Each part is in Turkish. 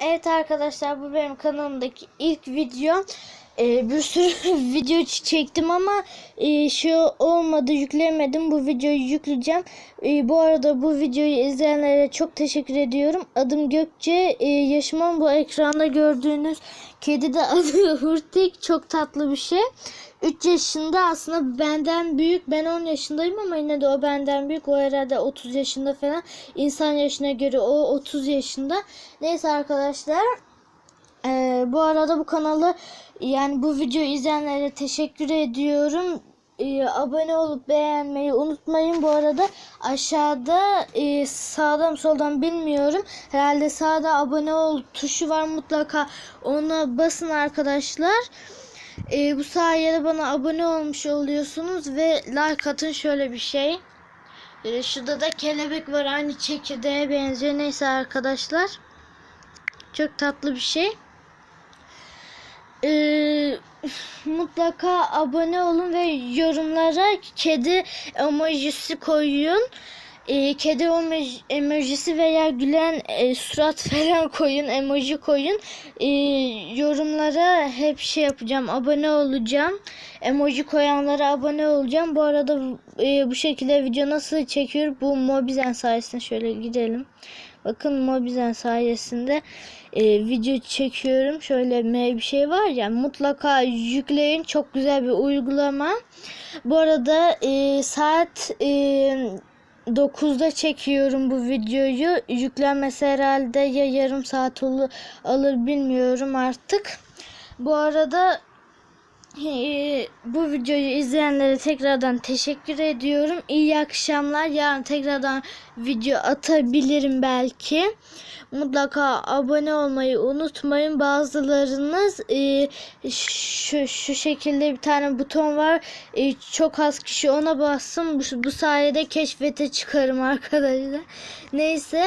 Evet arkadaşlar bu benim kanalımdaki ilk video. Ee, bir sürü video çektim ama e, şu olmadı yükleyemedim. Bu videoyu yükleyeceğim. E, bu arada bu videoyu izleyenlere çok teşekkür ediyorum. Adım Gökçe. E, yaşımın bu ekranda gördüğünüz kedi de adı Hurtik. Çok tatlı bir şey. 3 yaşında aslında benden büyük. Ben 10 yaşındayım ama yine de o benden büyük. O herhalde 30 yaşında falan. İnsan yaşına göre o 30 yaşında. Neyse arkadaşlar. Ee, bu arada bu kanalı yani bu videoyu izleyenlere teşekkür ediyorum. Ee, abone olup beğenmeyi unutmayın. Bu arada aşağıda e, sağdan soldan bilmiyorum. Herhalde sağda abone ol tuşu var mutlaka ona basın arkadaşlar. Ee, bu sayede bana abone olmuş oluyorsunuz ve like atın şöyle bir şey. Ee, şurada da kelebek var aynı çekirdeğe benziyor. Neyse arkadaşlar. Çok tatlı bir şey. Ee, mutlaka abone olun ve yorumlara kedi emojisi koyun. Ee, kedi emoji- emojisi veya gülen e, surat falan koyun, emoji koyun. Ee, yorumlara hep şey yapacağım, abone olacağım. Emoji koyanlara abone olacağım. Bu arada e, bu şekilde video nasıl çekiyor? Bu Mobizen sayesinde şöyle gidelim. Bakın Mobizen sayesinde e, video çekiyorum. Şöyle M bir şey var ya mutlaka yükleyin. Çok güzel bir uygulama. Bu arada e, saat e, 9'da çekiyorum bu videoyu. Yüklenmesi herhalde ya yarım saat olur, alır bilmiyorum artık. Bu arada bu videoyu izleyenlere tekrardan teşekkür ediyorum. İyi akşamlar. Yarın tekrardan video atabilirim belki. Mutlaka abone olmayı unutmayın. Bazılarınız şu, şu şekilde bir tane buton var. Çok az kişi ona bassın. Bu, sayede keşfete çıkarım arkadaşlar. Neyse.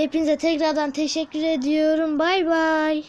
Hepinize tekrardan teşekkür ediyorum. Bay bay.